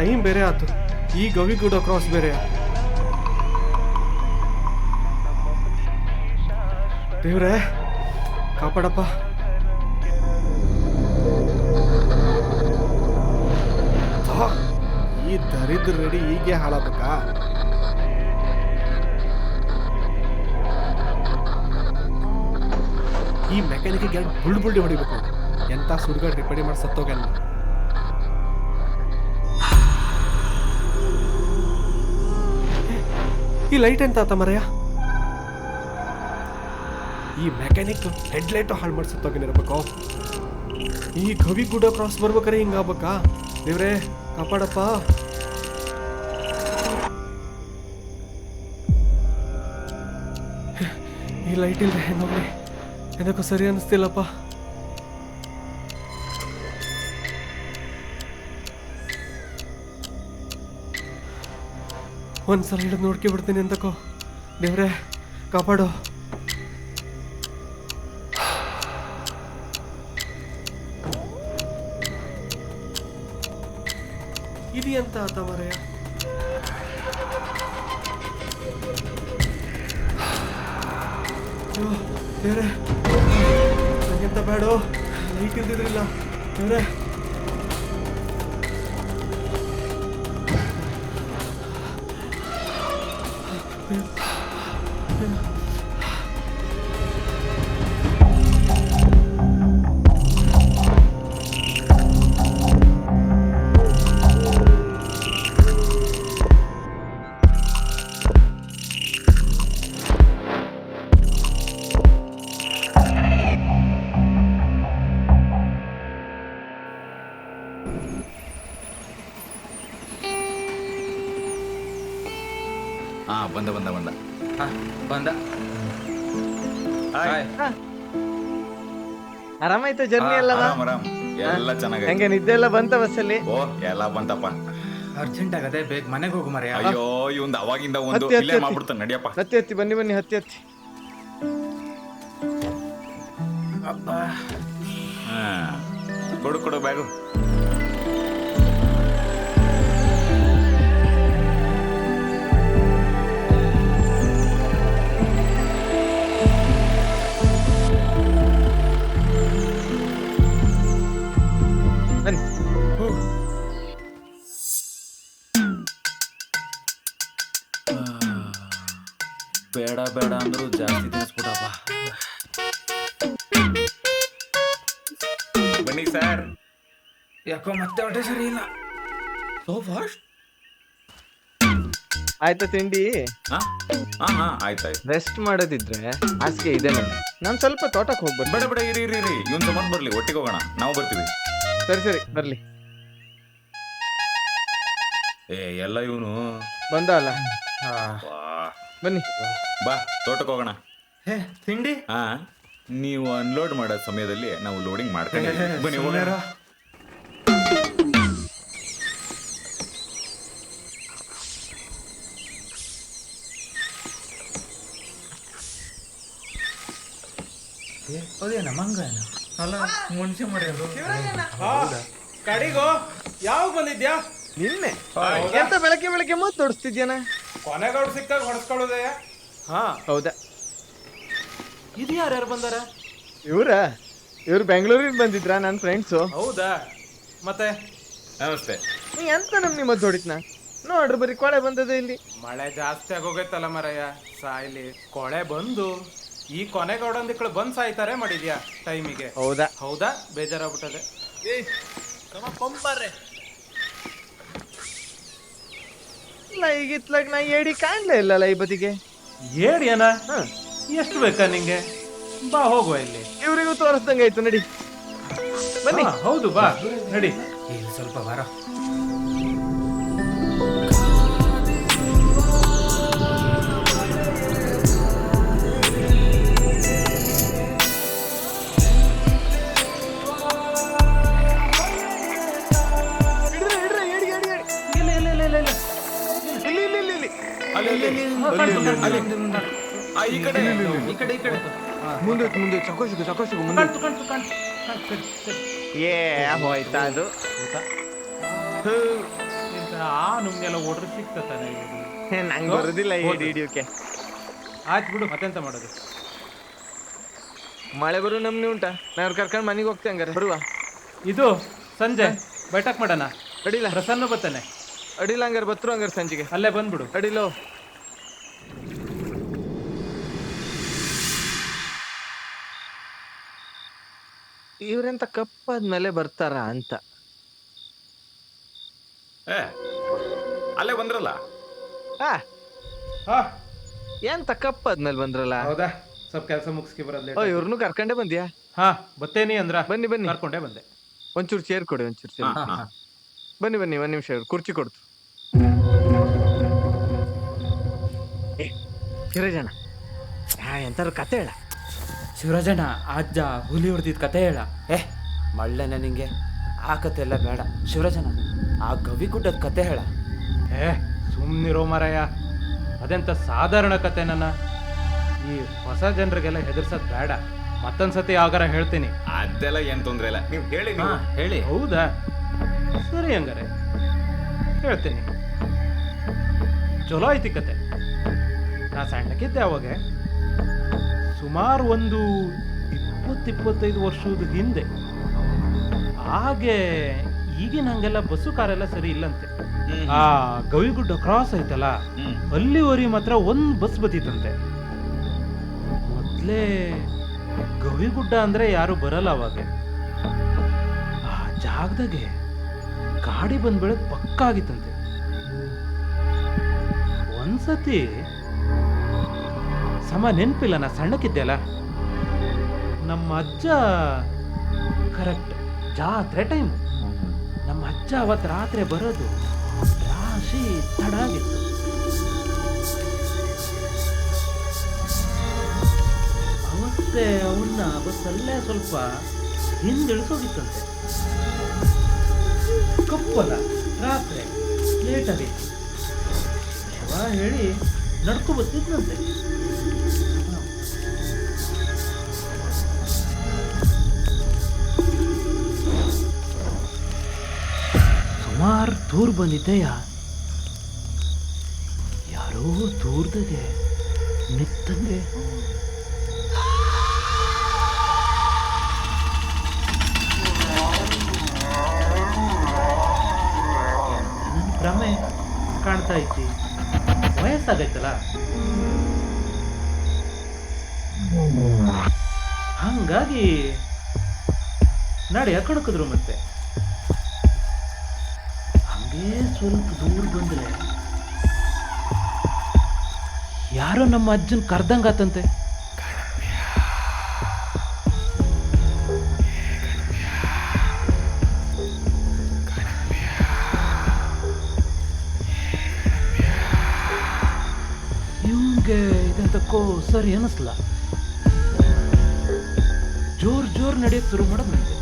Time ಬೇರೆ ಆಯ್ತು ಈ ಗವಿಗುಡ ಕ್ರಾಸ್ ಬೇರೆ. ದೇವ್ರೆ, ಕಾಪಾಡಪ್ಪ. ಈ ದರಿದ್ರ ರೆಡಿ ಹೀಗೆ ಹಾಳಾಗಬೇಕಾ? ಈ ಮೆಕ್ಯಾನಿಕ್ಗೆ ಬುಳ್ ಬುಲ್ಡಿ ಹೊಡಿಬೇಕು. ಎಂತ ಸುಡ್ಗಾಡ್ ರಿಪೇರಿ ಮಾಡಿ ಸತ್ತೋಗ್ಯಾನ. ಈ ಲೈಟ್ ಎಂತ ಆತ ಮರೆಯ ಈ ಮೆಕ್ಯಾನಿಕ್ ಹೆಡ್ಲೈಟು ಹಾಳು ಮಾಡಿ ಸತ್ತೋಗಿನಿರ್ಬೇಕು ಈ ಕವಿ ಗುಡ ಕ್ರಾಸ್ ಬರ್ಬೇಕಾರೆ ಹಿಂಗಾಗ್ಬೇಕಾ ದೇವ್ರೆ, ಕಾಪಾಡಪ್ಪ. ಈ ಲೈಟ್ ಇಲ್ರಿ ನೋಡಿ ಏನಕ್ಕೂ ಸರಿ ಅನಿಸ್ತಿಲ್ಲಪ್ಪ. ಒಂದ್ಸಲ ಹಿಡಿದು ನೋಡ್ಕೊಬಿಡ್ತೀನಿ ಅಂತಕೋ. ದೇವ್ರೆ, ಕಾಪಾಡು. ಇದೆಯಂತ ಆತ ಮರೆಯ ದೇವ್ರೆ. ನಂಗೆಂತ ಬೇಡ. ಲೈಟ್ ಇಲ್ದಿದ್ರಿಲ್ಲ. ದೇವ್ರೆ. ಆರಾಮಾಯ್ತು ಜರ್ನಿ ಎಲ್ಲ ಆರಾಮ್ ಆರಾಮ್. ಎಲ್ಲ ಚೆನ್ನಾಗಿ ಹೆಂಗೆ ನಿದ್ದೆ ಎಲ್ಲ ಬಂತ ಬಸ್ಸಲ್ಲಿ? ಓ ಎಲ್ಲ ಬಂತಪ್ಪ. ಅರ್ಜೆಂಟ್ ಆಗದೆ ಬೇಗ ಮನೆಗೆ ಹೋಗು ಮರೆಯ ಅಯ್ಯೋ ಇವಂದ್ ಅವಾಗಿಂದ ಒಂದು ಹತ್ತಿ, ಹತ್ತಿ, ಇಲ್ಲೇ ಹತ್ತಿ. ಮಾಡ್ಬಿಡ್ತಾನೆ ನಡಿಯಪ್ಪ. ಹತ್ತಿ ಹತ್ತಿ ಬನ್ನಿ ಬನ್ನಿ ಹತ್ತಿ ಹತ್ತಿ. ಹಾ. ಕೊಡು ಕೊಡು ಬ್ಯಾಗು. ಬನ್ನಿ. ಬೇಡ ಬೇಡ ಅಂದ್ರು ಜಾಸ್ತಿ ತಿನ್ಸ್ಬಿಡಪ್ಪ. ಬನ್ನಿ ಸರ್. ಯಾಕೋ ಮತ್ತೆ ಹೊಟ್ಟೆ ಸರಿ ಇಲ್ಲ ಸೋ ಫಾಸ್ಟ್ ಆಯ್ತಾ ತಿಂಡಿ. ಹಾ? ಹಾ ಹಾ ಆಯ್ತಾಯ್ತು. ರೆಸ್ಟ್ ಮಾಡೋದಿದ್ರೆ ಹಾಸಿಗೆ ಇದೆ ನಾನು ಸ್ವಲ್ಪ ತೋಟಕ್ಕೆ ಹೋಗ್ಬರ್ತೀನಿ. ಬೇಡ ಬೇಡ ಇರಿ ಇರಿ ಇರಿ. ಇವನ್ ಸುಮಾರು ಬರ್ಲಿ ಒಟ್ಟಿಗೆ ಹೋಗೋಣ. ನಾವು ಬರ್ತೀವಿ. ಸರಿ ಸರಿ ಬರ್ಲಿ. ಏ ಎಲ್ಲ ಇವನು? ಬಂದ ಅಲ್ಲ? ಬನ್ನಿ. ಬಾ ತೋಟಕ್ಕೆ ಹೋಗೋಣ. ಹೇ ತಿಂಡಿ? ಹಾ ನೀವು ಅನ್ಲೋಡ್ ಮಾಡೋ ಸಮಯದಲ್ಲಿ ನಾವು ಲೋಡಿಂಗ್ ಮಾಡ್ಕೊಂಡು ಬನ್ನಿ ಹೋಗೋಣ. ಅದೇನ ಅಲ್ಲ ಮುಂಚೆ ಹೌದಾ? ಕಡಿಗೋ ಯಾವಾಗ ಬಂದಿದ್ಯಾ? ನಿನ್ನೆ. ಎಂತ ಬೆಳಗ್ಗೆ ಬೆಳಗ್ಗೆ ಮತ್ತೆ ತೋರಿಸ್ತಿದ್ಯಾನ ಕೊನೆಗೌಡ್ ಸಿಕ್ಕಾಗ ಹೊಡೆಸ್ಕೊಳ್ಳೋದಯ್ಯ ಹಾ ಹೌದಾ. ಇದು ಯಾರ್ಯಾರು ಬಂದಾರ? ಇವ್ರ ಇವ್ರು ಬೆಂಗಳೂರಿಗೆ ಬಂದಿದ್ರ ನನ್ನ ಫ್ರೆಂಡ್ಸು ಹೌದಾ? ಮತ್ತೆ? ನಮಸ್ತೆ. ನೀ ಎಂತ ನಮ್ ನಿಮ್ಮ ಹೊಡಿತ್ನ ನೋಡ್ರಿ ಬರೀ ಕೊಳೆ ಬಂದದ ಇಲ್ಲಿ. ಮಳೆ ಜಾಸ್ತಿ ಆಗೋಗೈತಲ್ಲ ಮರಯ್ಯ. ಸಾಯ್ಲಿ ಕೊಳೆ ಬಂದು. ಈ ಕೊನೆಗೌಡಂದ ಕಡೆ ಬಂದ್ ಸಾಯ್ತಾರೆ ಮಾಡಿದ್ಯಾ ಟೈಮಿಗೆ? ಹೌದಾ? ಹೌದಾ? ಬೇಜಾರಾಗ್ಬಿಟ್ಟದೆ. ಇಲ್ಲ ಈಗ ಇತ್ಲಾಗ ನಾ ಏಡಿ ಕಾಣ್ಲೇ ಇಲ್ಲಲ್ಲ ಈ ಬದಿಗೆ. ಏಡಿಯನ ಹ. ಎಷ್ಟು ಬೇಕಾ ನಿಂಗೆ? ಬಾ ಹೋಗುವ ಇಲ್ಲಿ. ಇವರಿಗೂ ತೋರಿಸ್ದಂಗೆ ಆಯ್ತು ನಡಿ. ಬನ್ನಿ. ಹೌದು ಬಾ. ನಡಿ. ಇಲ್ಲಿ ಸ್ವಲ್ಪ ಬರ. ಈ ಕಡೆ ಈ ಕಡೆ ಈ ಕಡೆ. ಮುಂದೆ ಮುಂದೆ ಸಾಕಷ್ಟು ಸಾಕೋಶಿಗು ಮುಂದೆ ಕಾಣ್ತು ಕಾಣ್ತು. ಏ ಹೋಯ್ತಾ ಅದು. ಆ ನಮ್ಗೆಲ್ಲ ಓಡ್ರೆ ಸಿಕ್ತಾನೆ ನಂಗೆ ಬರೋದಿಲ್ಲ ಏಡಿ ಹಿಡಿಯೋಕೆ ಆಯ್ತು ಬಿಡು ಮತ್ತೆಂತ ಮಾಡೋದು? ಮಳೆ ಬರೋ ನಮ್ನಿ ಉಂಟಾ? ನಾನು ಕರ್ಕೊಂಡು ಮನೆಗೆ ಹೋಗ್ತೇವೆ ಹಂಗಾರೆ. ಬರುವ? ಇದು ಸಂಜೆ ಬೈಠಕ್ ಮಾಡೋಣ? ಅಡಿಲ್ಲ ಪ್ರಸನ್ನ ಬರ್ತಾನೆ. ಅಡಿಲ್ಲ ಹಂಗಾರೆ ಬತ್ರು ಹಂಗಾರೆ ಸಂಜೆಗೆ ಅಲ್ಲೇ ಬಂದ್ಬಿಡು. ಅಡಿಲೋ ಇವ್ರೆಂತ ಕಪ್ಪಾದ್ಮೇಲೆ ಬರ್ತಾರ ಅಂತ. ಏ ಅಲ್ಲೇ ಬಂದ್ರಲ್ಲ? ಆ ಹಾ. ಎಂತ ಕಪ್ಪಾದ್ಮೇಲೆ ಬಂದ್ರಲ್ಲ? ಹೌದಾ? ಸ್ವಲ್ಪ ಕೆಲಸ ಮುಗಿಸ್ಕಿ ಬರಲ್ಲ ಓ ಇವ್ರನ್ನು ಕರ್ಕೊಂಡೆ ಬಂದ್ಯಾ? ಹಾ ಬತ್ತೇನಿ ಅಂದ್ರ. ಬನ್ನಿ ಬನ್ನಿ. ಕರ್ಕೊಂಡೆ ಬಂದೆ. ಒಂಚೂರು ಚೇರ್ ಕೊಡಿ ಒಂಚೂರು ಚೇರ್ ಹಾ, ಹಾ. ಬನ್ನಿ ಬನ್ನಿ ಒಂದ್ ನಿಮಿಷ ಇರು, ಕುರ್ಚಿ ಕೊಡ್ತು. ಕಿರಜನ ಹಾ ಎಂತಾರು ಕತೆ ಹೇಳ. ಶಿವರಾಜಣ್ಣ ಅಜ್ಜ ಹುಲಿ ಹೊಡೆದಿದ್ದ ಕತೆ ಹೇಳ. ಏ ಮಳ್ಳನೆ ನಿಂಗೆ. ಆ ಕತೆ ಎಲ್ಲ ಬೇಡ. ಶಿವರಾಜನ ಆ ಗವಿಗುಡ್ಡದ ಕತೆ ಹೇಳ. ಏ ಸುಮ್ನಿರೋ ಮಾರಾಯ. ಅದೆಂತ ಸಾಧಾರಣ ಕತೆ ನನ್ನ. ಈ ಹೊಸ ಜನರಿಗೆಲ್ಲ ಹೆದರ್ಸೋದು ಬೇಡ. ಮತ್ತೊಂದ್ಸತಿ ಯಾವಾಗಾರ ಹೇಳ್ತೀನಿ. ಅದೆಲ್ಲ ಏನು ತೊಂದ್ರೆ ಇಲ್ಲ. ನೀವು ಹೇಳಿ ನೀವು. ಹೇಳಿ. ಹೌದಾ? ಸರಿ ಹಂಗಾರೆ. ಹೇಳ್ತೀನಿ. ಚಲೋ ಐತಿ ಕತೆ. ನಾ ಸಣ್ಣಕ್ಕಿದ್ದೆ ಅವಾಗ. ಸುಮಾರು ಒಂದು ಇಪ್ಪತ್ತಿಪ್ಪತ್ತೈದು ವರ್ಷದ ಹಿಂದೆ. ಹಾಗೆ ಈಗಿನ ಹಂಗೆಲ್ಲ ಬಸ್ಸು ಕಾರೆಲ್ಲ ಸರಿ ಇಲ್ಲಂತೆ. ಆ ಗವಿಗುಡ್ಡ ಕ್ರಾಸ್ ಐತಲ್ಲ ಅಲ್ಲಿವರಿ ಅಲ್ಲಿವರೆಗೆ ಮಾತ್ರ ಒಂದ್ ಬಸ್ ಬತ್ತಿತ್ತಂತೆ. ಮೊದ್ಲೇ ಗವಿಗುಡ್ಡ ಅಂದ್ರೆ ಯಾರು ಬರಲ್ಲ ಅವಾಗ. ಆ ಜಾಗದಾಗೆ ಗಾಡಿ ಬಂದ್ ಬೆಳಕ್ ಪಕ್ಕ ಆಗಿತ್ತಂತೆ ಒಂದ್ಸತಿ ಸಮ ನೆನಪಿಲ್ಲ, ನಾ ಸಣ್ಣಕ್ಕಿದ್ದೆ ಅಲ್ಲ. ನಮ್ಮ ಅಜ್ಜ ಕರೆಕ್ಟ್ ಜಾತ್ರೆ ಟೈಮ್ ನಮ್ಮ ಅಜ್ಜ ಅವತ್ತು ರಾತ್ರಿ ಬರೋದು ರಾಶಿ ತಡ ಆಗಿತ್ತು. ಅವತ್ತೇ ಅವನ್ನ ಬಸ್ಸಲ್ಲೇ ಸ್ವಲ್ಪ ಹಿಂದಿಳಿಸೋಗಿತ್ತಂತೆ. ಕಪ್ಪಲ್ಲ ರಾತ್ರಿ ಲೇಟ್ ಆಗಿತ್ತು ಹೇಳಿ ನಡ್ಕೊ ಬರ್ತಿದ್ನಂತೆ. ಸುಮಾರು ದೂರ ಬಂದಿದ್ದೆಯ ಯಾರೋ ದೂರದಾಗೆ ನಿತ್ತಂಗೆ ಭ್ರಮೆ ಕಾಣ್ತಾ ಐತಿ ವಯಸ್ಸಾಗೈತಲ್ಲ? ಹಂಗಾಗಿ ನಾಡಿ ಕಣಕಿದ್ರು ಮತ್ತೆ. ಸ್ವಲ್ಪ ದೂರ ಬಂದರೆ ಯಾರೋ ನಮ್ಮ ಅಜ್ಜನ್ ಕರ್ದಂಗಾತಂತೆ. ಇವಂಗೆ ಇದಕ್ಕೋ ಸರಿ ಅನಿಸ್ಲ. ಜೋರ್ ಜೋರ್ ನಡೆಯೋಕ್ಕೆ ಶುರು ಮಾಡೋದು ಅದು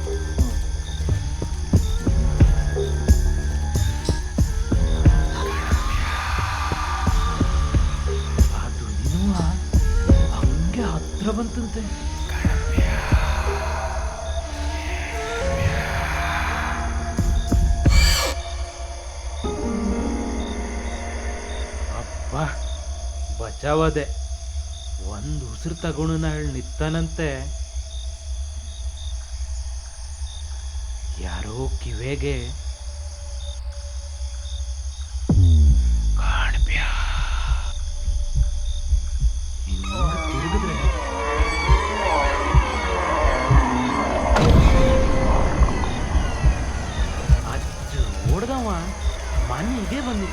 ಬಂತಂತೆ ಅಪ್ಪ ಬಚಾವದೆ. ಒಂದು ಉಸಿರು ತಗೊಂಡು ಹೇಳಿ ನಿತ್ತನಂತೆ. ಯಾರೋ ಕಿವೆಗೆ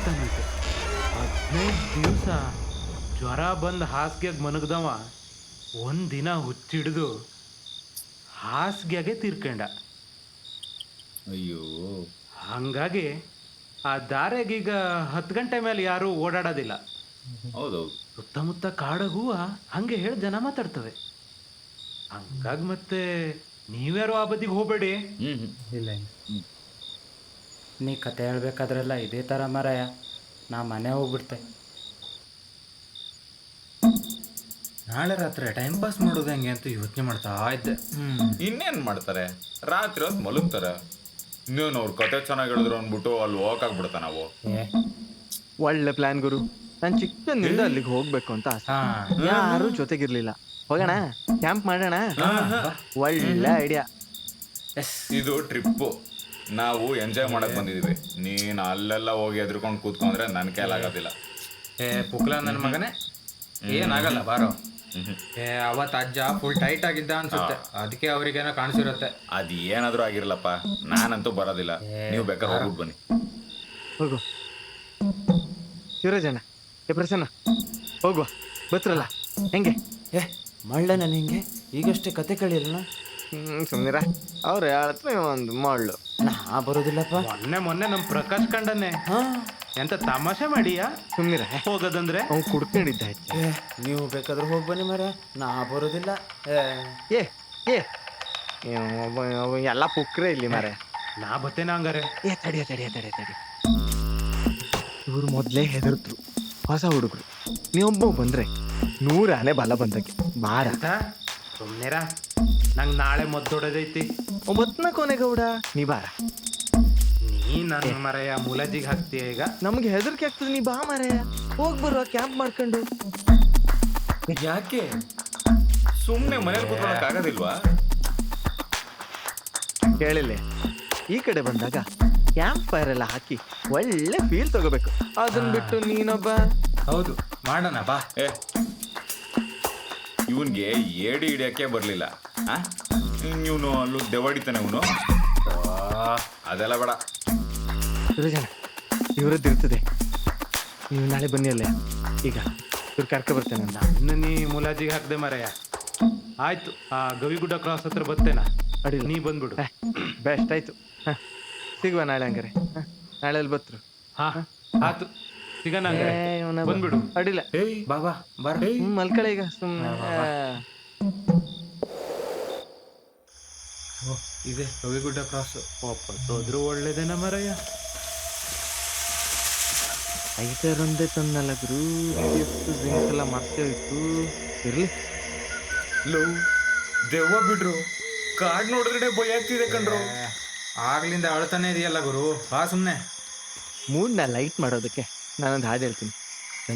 ಬಂದಿತ್ತಾನಂತೆ ಹದಿನೈದು ದಿವಸ ಜ್ವರ ಬಂದು ಹಾಸಿಗೆಗೆ ಮನಗ್ದವ. ಒಂದಿನ ಹುಚ್ಚಿಡ್ದು ಹಾಸಿಗೆಗೆ ತೀರ್ಕೊಂಡ. ಅಯ್ಯೋ. ಹಂಗಾಗಿ ಆ ದಾರೆಗೀಗ ಹತ್ತು ಗಂಟೆ ಮೇಲೆ ಯಾರು ಓಡಾಡೋದಿಲ್ಲ. ಹೌದೌದು ಸುತ್ತಮುತ್ತ ಹೂವ ಹಂಗೆ ಹೇಳಿ ಜನ ಮಾತಾಡ್ತವೆ. ಹಂಗಾಗಿ ಮತ್ತೆ ನೀವ್ಯಾರು ಆ ಬದಿಗೆ ಹೋಗ್ಬೇಡಿ. ಹ್ಮ್ ಹ್ಮ್. ಇಲ್ಲ ನೀ ಕತೆ ಹೇಳ್ಬೇಕಾದ್ರೆಲ್ಲ ಇದೇ ಥರ ಮರಯ. ನಾ ಮನೆ ಹೋಗ್ಬಿಡ್ತೆ. ನಾಳೆ ರಾತ್ರಿ ಟೈಮ್ ಪಾಸ್ ಮಾಡೋದು ಹೆಂಗೆ ಅಂತ ಯೋಚನೆ ಮಾಡ್ತಾ ಇದ್ದೆ. ಹ್ಮ್. ಇನ್ನೇನ್ ಮಾಡ್ತಾರೆ? ರಾತ್ರಿ ಹೊತ್ತು ಮಲಗ್ತಾರೆ. ಇನ್ನೇನು ಅವ್ರ ಕತೆ ಚೆನ್ನಾಗಿ ಹೇಳಿದ್ರು ಅಂದ್ಬಿಟ್ಟು ಅಲ್ಲಿ ಹೋಗಕ್ಕಾಗ್ಬಿಡ್ತಾ ನಾವು. ಒಳ್ಳೆ ಪ್ಲಾನ್ ಗುರು. ನಾನು ಚಿಕ್ಕಂದಿಂದ ಅಲ್ಲಿಗೆ ಹೋಗ್ಬೇಕು ಅಂತ ಆಸೆ. ಯಾರು ಜೊತೆಗಿರ್ಲಿಲ್ಲ. ಹೋಗೋಣ? ಕ್ಯಾಂಪ್ ಮಾಡೋಣ? ಒಳ್ಳೆ ಐಡಿಯಾ ಎಸ್. ಇದು ಟ್ರಿಪ್ಪು ನಾವು ಎಂಜಾಯ್ ಮಾಡಕ್ ಬಂದಿದೀವಿ. ನೀನ್ ಅಲ್ಲೆಲ್ಲ ಹೋಗಿ ಎದ್ರುಕೊಂಡು ಕೂತ್ಕೊಂಡ್ರೆ ನನ್ ಕೈಲಾಗೋದಿಲ್ಲ ಏ ಪುಕ್ಲ ನನ್ನ ಮಗನೇ? ಏನಾಗಲ್ಲ ಬಾರೋ. ಏ ಅವತ್ ಅಜ್ಜ ಫುಲ್ ಟೈಟ್ ಆಗಿದ್ದ ಅನ್ಸುತ್ತೆ. ಅದಕ್ಕೆ ಅವ್ರಿಗೇನೋ ಕಾಣಿಸಿರುತ್ತೆ. ಅದ್ ಏನಾದ್ರು ಆಗಿರ್ಲಪ್ಪ. ನಾನಂತೂ ಬರೋದಿಲ್ಲ. ನೀವು ಬೇಕಾದ್ರೆ ಹೋಗ್ಬಿಟ್ಟು ಬನ್ನಿ. ಹೋಗು. ಶಿವರಾಜಣ್ಣ ಏ ಪ್ರಸನ್ನ ಹೋಗುವ ಬತ್ರಲ್ಲ ಹೆಂಗೆ? ಏ ಮಳ್ಳನ ನಿಂಗೆ ಈಗಷ್ಟೇ ಕತೆ ಕೇಳಿರಲ್ಲ? ಹ್ಮ್ ಸುಮ್ನಿರ. ಅವ್ರು ಹೇಳ್ತೀನಿ ಒಂದು ಮಳ್ಳು ನಾ ಬರೋದಿಲ್ಲಪ್ಪ. ಮೊನ್ನೆ ಮೊನ್ನೆ ನಮ್ಮ ಪ್ರಕಾಶ್ ಕಂಡನೆ. ಹಾ. ಎಂತ ತಮಾಷೆ ಮಾಡಿಯಾ? ಸುಮ್ನಿರ. ಹೋಗೋದಂದ್ರೆ? ಅವ್ನು ಕುಡ್ಕೊಂಡಿದ್ದ ಏ ನೀವು ಬೇಕಾದ್ರೆ ಹೋಗಿ ಬನ್ನಿ ಮರ ನಾ ಬರೋದಿಲ್ಲ. ಏ. ಏ ಏ. ಒಬ್ಬ ಒಬ್ಬ ಎಲ್ಲ ಪುಕ್ರೆ ಇಲ್ಲಿ ಮಾರೆ ನಾ ಬತ್ತೇನ ಹಂಗಾರೆ. ಏ ತಡಿಯ ತಡಿಯ ತಡಿಯ ತಡಿ. ಇವ್ರು ಮೊದಲೇ ಹೆದರ್ತ್ರು ಹೊಸ ಹುಡುಗರು. ನೀವೊಬ್ಬ ಬಂದ್ರೆ ನೂರ ಆನೆ ಬಲ ಬಂದಕ್ಕೆ. ಬಾರ ಸುಮ್ನೆರ. ನಂಗೆ ನಾಳೆ ಮದ್ದೊಡದೈತಿ ಒಂಬತ್ತನ ಕೊನೆಗೌಡ ನೀ ಬಾರ. ನೀ ನನ್ನ ಮರೆಯ ಮುಲಜಿಗೆ ಹಾಕ್ತೀಯ ಈಗ? ನಮ್ಗೆ ಹೆದರ್ಕೆ ಆಗ್ತದೆ ನೀ ಬಾ ಮರೆಯ. ಹೋಗ್ ಬರುವ ಕ್ಯಾಂಪ್ ಮಾಡ್ಕೊಂಡು. ಯಾಕೆ? ಸುಮ್ಮನೆ ಮನೇಲಿ ಕೂತ್ಕೊಳಕ್ ಆಗೋದಿಲ್ವಾ? ಕೇಳಿಲ್ಲ ಈ ಕಡೆ ಬಂದಾಗ ಕ್ಯಾಂಪ್ ಫೈರ್ ಎಲ್ಲ ಹಾಕಿ ಒಳ್ಳೆ ಫೀಲ್ ತಗೋಬೇಕು. ಅದನ್ನ ಬಿಟ್ಟು ನೀನೊಬ್ಬ. ಹೌದು ಮಾಡೋಣ ಬಾ. ಏ ಇವನ್ಗೆ ಏಡಿ ಹಿಡಿಯಕ್ಕೆ ಬರ್ಲಿಲ್ಲ. ಆ? ಇವನು ಅಲ್ಲೂ ದೆವಾಡಿತಾನೆ ಇವನು. ಅದೆಲ್ಲ ಬೇಡ. ಸುರಜನ ಇವರದ್ದು ಇರ್ತದೆ. ನೀವು ನಾಳೆ ಬನ್ನಿ ಅಲ್ಲೇ. ಈಗ ಇವ್ರು ಕರ್ಕ ಬರ್ತೇನೆ ಅಂತ. ಇನ್ನು ನೀ ಮುಲಾಜಿಗೆ ಹಾಕ್ದೆ ಮರೆಯ. ಆಯ್ತು ಆ ಗವಿಗುಡ್ಡ ಕ್ರಾಸ್ ಹತ್ರ ಬರ್ತೇನ? ಅಡಿ ನೀ ಬಂದ್ಬಿಡು. ಬೆಸ್ಟ್ ಆಯ್ತು. ಹ, ಸಿಗುವ ನಾಳೆ ಹಂಗಾರೆ. ನಾಳೆ ಅಲ್ಲಿ ಬತ್ರು ಹಾ ಆತು. ಸಿಗೋಣ ಹಂಗಾರೆ. ಇವ್ನ ಬಂದ್ಬಿಡು. ಅಡಿಲ್ಲ ಬಾ ಬಾ ಬಾರ ಹ್ಮ್ ಮಲ್ಕಳ ಈಗ ಸುಮ್ಮನೆ ಇದೆ. ರವಿಗುಡ್ಡ ಕ್ರಾಸ್ ವಾಪಸ್ ಹೋದ್ರು ಒಳ್ಳೇದೇನ ಮರಯ್ಯ. ಐದರೊಂದೇ ತಂದಲ್ಲ ಗುರು. ಎಷ್ಟು ಡ್ರಿಂಕ್ಸ್ ಎಲ್ಲ ಮತ್ತೆ ಇತ್ತು ಇರ್ಲಿ. ಲವ್ ದೆವ್ವ ಬಿಡ್ರು. ಕಾಡ್ ನೋಡಿದ್ರೆ ಭಯ ಆಗ್ತಿದೆ ಕಣ್ರು. ಆಗ್ಲಿಂದ ಅಳ್ತಾನೆ ಇದೆಯಲ್ಲ ಗುರು. ಬಾ ಸುಮ್ನೆ. ಮೂಡ್ನ ಲೈಟ್ ಮಾಡೋದಕ್ಕೆ ನಾನೊಂದು ಹಾಡು ಹೇಳ್ತೀನಿ.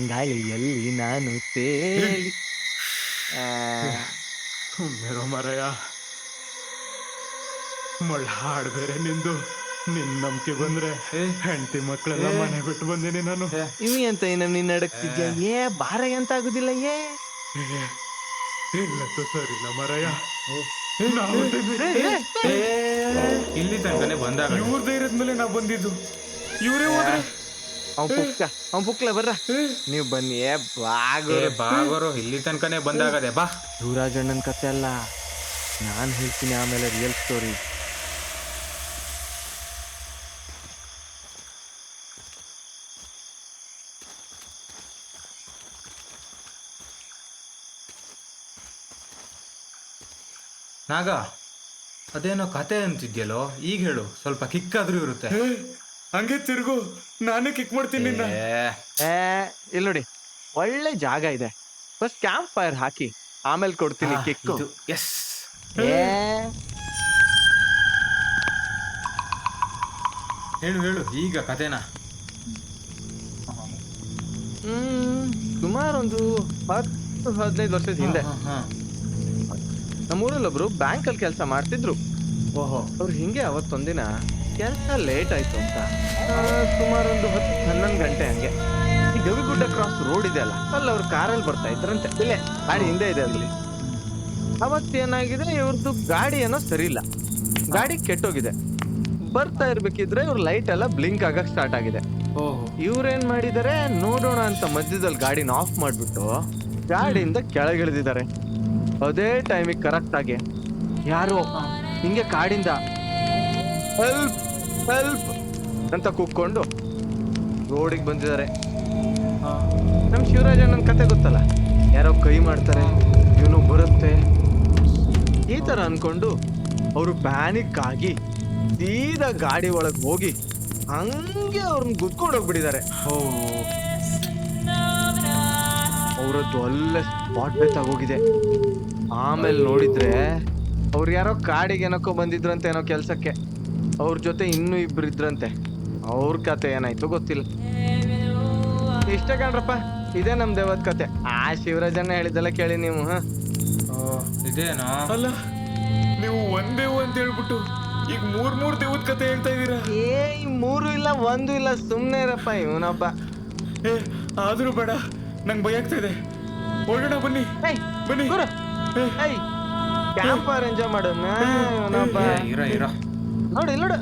ಗಾಳಿಯಲ್ಲಿ ನಾನು ತೇಲಿ ಆ, ಮೇರೋ ಮರಯ ಮಳ್ಳ ಹಾಡ್ ಬೇರೆ ನಿಂದು. ನಿನ್ ನಂಬಿಕೆ ಬಂದ್ರೆ ಹೆಂಡತಿ ಮಕ್ಕಳೆಲ್ಲ ಮನೆ ಬಿಟ್ಟು ಬಂದಿನಿ ನಾನು. ಇವಿ ಅಂತ ಏನ ನೀನ್ ನಡಕ್ತಿದ್ಯ? ಏ. ಬಾರ ಅಂತ ಆಗುದಿಲ್ಲ ಏ. ಇಲ್ಲ ಸರಿ ಮರಯ್ಯ ನಾವು ಇಲ್ಲಿ ತನಕನೇ ಬಂದಾಗ ಇವ್ರ ಧೈರ್ಯದ ಮೇಲೆ ನಾ ಬಂದಿದ್ದು. ಇವರೇ ಹೋದ್ರೆ ಅವ್ ಪುಕ್ಕ ಅವ್ ಪುಕ್ಲ ಬರ್ರ. ನೀವು ಬನ್ನಿ ಏ ಬಾಗು ಏ ಬಾಗೋರು ಇಲ್ಲಿ ತನಕನೇ ಬಂದಾಗದೆ ಬಾ. ಶಿವರಾಜಣ್ಣನ ಕತೆ ಅಲ್ಲ ನಾನು ಹೇಳ್ತೀನಿ ಆಮೇಲೆ ರಿಯಲ್ ಸ್ಟೋರಿ ನಾಗ ಅದೇನೋ ಕತೆ ಅಂತಿದ್ಯಲ್ಲೋ ಈಗ ಹೇಳು ಸ್ವಲ್ಪ ಕಿಕ್ಕಾದ್ರೂ ಇರುತ್ತೆ. ಹಂಗೆ ತಿರುಗು ನಾನೇ ಕಿಕ್ ಮಾಡ್ತೀನಿ ನಿನ್ನ. ಏ, ಇಲ್ಲಿ ನೋಡಿ ಒಳ್ಳೆ ಜಾಗ ಇದೆ. ಫಸ್ಟ್ ಕ್ಯಾಂಪ್ ಫೈರ್ ಹಾಕಿ ಆಮೇಲೆ ಕೊಡ್ತೀನಿ ಕಿಕ್ ಇದು ಎಸ್ ಏ. ಹೇಳು ಹೇಳು ಈಗ ಕತೆನ ಹ್ಮ್ ಸುಮಾರು ಒಂದು ಹತ್ತು ಹದಿನೈದು ವರ್ಷದ ಹಿಂದೆ. ಹಾ, ಹಾ. ನಮ್ಮೂರಲ್ಲಿ ಒಬ್ರು ಬ್ಯಾಂಕ್ ಅಲ್ಲಿ ಕೆಲಸ ಮಾಡ್ತಿದ್ರು. ಓಹೋ. ಅವ್ರು ಹಿಂಗೆ ಅವತ್ತೊಂದಿನ ಕೆಲಸ ಲೇಟ್ ಆಯ್ತು ಅಂತ. ಸುಮಾರು ಒಂದು ಹತ್ತು ಹನ್ನೊಂದು ಗಂಟೆ ಹಂಗೆ. ಈ ಗವಿಗುಡ್ಡ ಕ್ರಾಸ್ ರೋಡ್ ಇದೆ ಅಲ್ಲ ಅಲ್ಲಿ ಅವ್ರು ಕಾರಲ್ಲಿ ಬರ್ತಾ ಇದ್ರಂತೆ. ಇಲ್ಲೇ ಗಾಡಿ ಹಿಂದೆ ಇದೆ ಅಲ್ಲಿ. ಅವತ್ತೇನಾಗಿದೆ ಇವ್ರದ್ದು ಗಾಡಿ ಏನೋ ಸರಿ ಇಲ್ಲ ಗಾಡಿ ಕೆಟ್ಟೋಗಿದೆ. ಬರ್ತಾ ಇರ್ಬೇಕಿದ್ರೆ ಇವ್ರ ಲೈಟ್ ಎಲ್ಲ ಬ್ಲಿಂಕ್ ಆಗಕ್ ಸ್ಟಾರ್ಟ್ ಆಗಿದೆ. ಓಹೋ. ಇವ್ರೇನ್ ಮಾಡಿದಾರೆ ನೋಡೋಣ ಅಂತ ಮಧ್ಯದಲ್ಲಿ ಗಾಡಿನ ಆಫ್ ಮಾಡ್ಬಿಟ್ಟು ಗಾಡಿಯಿಂದ ಕೆಳಗಿಳಿದಿದ್ದಾರೆ. ಅದೇ ಟೈಮಿಗೆ ಕರೆಕ್ಟ್ ಆಗಿ. ಯಾರೋ ಹಿಂಗೆ ಕಾಡಿಂದ. ಹೆಲ್ಪ್ ಹೆಲ್ಪ್ ಅಂತ ಕೂಕ್ಕೊಂಡು ರೋಡಿಗೆ ಬಂದಿದ್ದಾರೆ. ನಮ್ಮ ಶಿವರಾಜ ನನ್ನ ಕತೆ ಗೊತ್ತಲ್ಲ? ಯಾರೋ ಕೈ ಮಾಡ್ತಾರೆ, ಇವನು ಬರುತ್ತೆ. ಈ ಥರ ಅಂದ್ಕೊಂಡು ಅವರು ಪ್ಯಾನಿಕ್ ಆಗಿ ಸೀದಾ ಗಾಡಿ ಒಳಗೆ ಹೋಗಿ ಹಂಗೆ ಅವ್ರನ್ನ ಗುದ್ಕೊಂಡು ಹೋಗ್ಬಿಟ್ಟಿದ್ದಾರೆ. ಅವರದ್ದು ಅಲ್ಲೇ ಸ್ಪಾಟ್ ಡೆತ್ ಆಗೋಗಿದೆ ಆಮೇಲೆ ನೋಡಿದ್ರೆ ಅವ್ರು ಯಾರೋ ಕಾಡಿಗೆ ಏನಕ್ಕೋ ಅಂತ ಏನೋ ಕೆಲ್ಸಕ್ಕೆ. ಅವ್ರ ಜೊತೆ ಇನ್ನೂ ಇಬ್ರು ಇದ್ರಂತೆ. ಅವ್ರ ಕತೆ ಏನಾಯ್ತು ಗೊತ್ತಿಲ್ಲ. ಇಷ್ಟ ಕಣ್ರಪ್ಪ ಇದೇ ನಮ್ ದೇವದ ಕತೆ. ಆ ಶಿವರಾಜನ್ನ ಹೇಳಿದ್ದೆಲ್ಲ ಕೇಳಿ ನೀವು ಹಾ? ಓ ಇದೇನೋ? ಅಲ್ಲ ನೀವು ಒಂದೇವು ಅಂತ ಹೇಳ್ಬಿಟ್ಟು ಈಗ ಮೂರ್ ಮೂರ್ ದೇವದ ಕತೆ ಹೇಳ್ತಾ ಇದೀರಾ ಏ ಈ ಮೂರು ಇಲ್ಲ ಒಂದು ಇಲ್ಲ ಸುಮ್ಮನೆ ಇರಪ್ಪ ಇವನೊಬ್ಬ. ಏ ಆದ್ರೂ ಬೇಡ ನಂಗೆ ಭಯ ಆಗ್ತಾ ಇದೆ. ಹೊರಡೋಣ ಬನ್ನಿ. ಬನ್ನಿ. ಗುರು. ಏಯ್ ಕ್ಯಾಂಪ್ ಎಂಜಾಯ್ ಮಾಡೋಣ ಇವನೊಬ್ಬ. ಇರೋ ಇರೋ. ನೋಡು ಇಲ್ಲಿ ನೋಡು.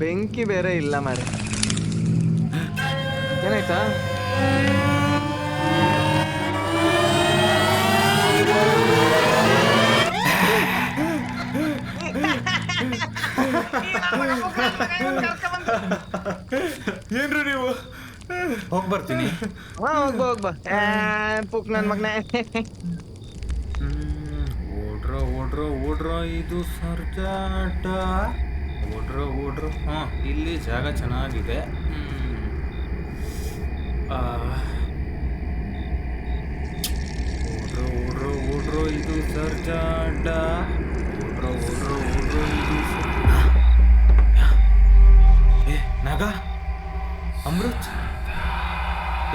ಬೆಂಕಿ ಬೇರೆ ಇಲ್ಲ ಮಾರೆ. ಏನಾಯ್ತಾ? ಏನ್ರಿ ನೀವು? ಹೋಗ್ಬರ್ತೀನಿ. ಹೋಗ್ಬ ಹೋಗ್ಬಾ ಹೋಗ್ಬಾ. ಏ, ಪುಕ್ ನನ್ ಮಗನೇ. ಓಡ್ರೋ ಓಡ್ರೋ, ಇದು ಸರ್ಜಾಟ. ಓಡ್ರೋ ಓಡ್ರೋ. ಹಾ ಇಲ್ಲಿ ಜಾಗ ಚೆನ್ನಾಗಿದೆ. ಓಡ್ರೋ ಓಡ್ರೋ ಓಡ್ರೋ, ಇದು ಸರ್ಜಾಟ. ಓಡ್ರೋ ಓಡ್ರೋ ಓಡ್ರೋ, ಇದು ಏ, ನಾಗ, ಅಮೃತ್.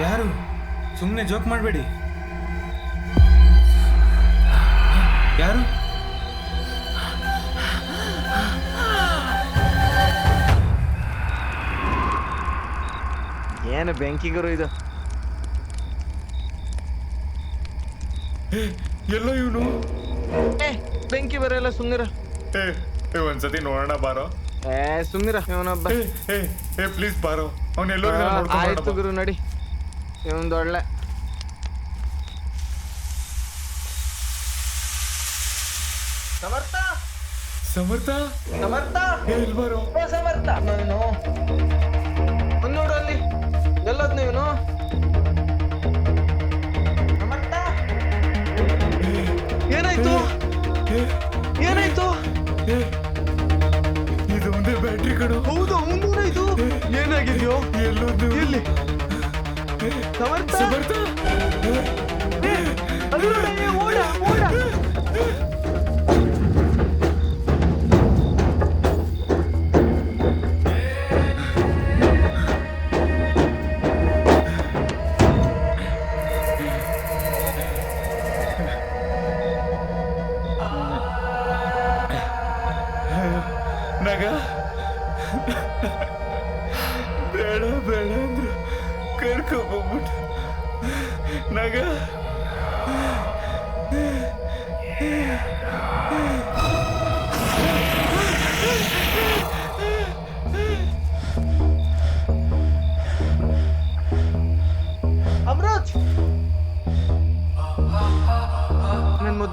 ಯಾರು? ಸುಮ್ಮನೆ ಜೋಕ್ ಮಾಡಬೇಡಿ. ಯಾರು? ಏನು ಬೆಂಕಿಗರು ಇದು? ಎಲ್ಲೋ ಇವನು? ಬೆಂಕಿ ಬರಲ್ಲ ಏ, ಒಂದ್ಸತಿ ನೋಡೋಣ ಬಾರೋ. ಏ ಸುಮ್ನಿರ ಇವನೊಬ್ಬ ಏ ಪ್ಲೀಸ್ ಬಾರೋ. ಅವ್ನ ಎಲ್ಲೋ ಆ, ಆಯ್ತು ಗುರು ನಡಿ. ಇವನ್ ಒಳ್ಳೆ. ಸಮರ್ಥ? ಸಮರ್ಥ? ಸಮರ್ಥ? ಎಲ್ಲಿ ಬಾರೋ. ಸಮರ್ಥ. ನಾನು ಎಲ್ಲೋದ್ ಇವನು ಏನಾಯ್ತು? ಏನಾಯ್ತು? ಇದು ಒಂದೇ ಬ್ಯಾಟ್ರಿ ಕಡು ಹೌದು ಮುಂದೇನಾಯ್ತು. ಏನಾಗಿದ್ಯೋ? ಎಲ್ಲೋದು. ಎಲ್ಲಿ? ಸಮರ್ಥ? ಸಮರ್ಥ?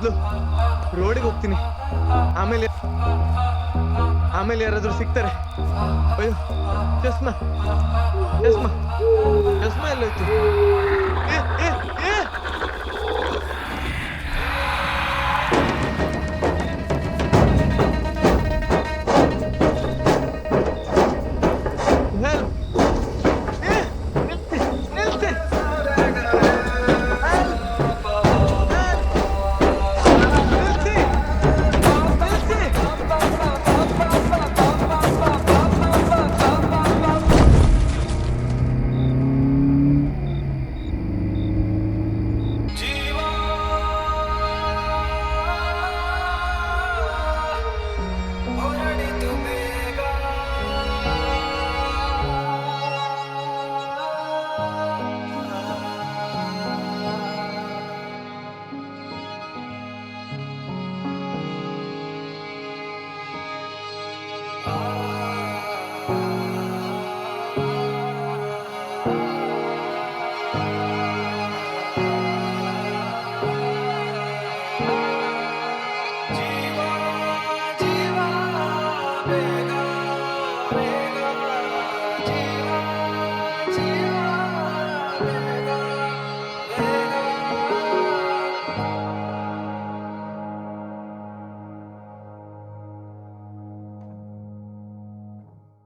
ಮೊದಲು ರೋಡಿಗೆ ಹೋಗ್ತೀನಿ. ಆಮೇಲೆ ಆಮೇಲೆ ಯಾರಾದರೂ ಸಿಗ್ತಾರೆ. ಅಯ್ಯೋ ಚಸ್ಮಾ. ಚಸ್ಮಾ. ಚಸ್ಮಾ ಎಲ್ಲೋಯ್ತು.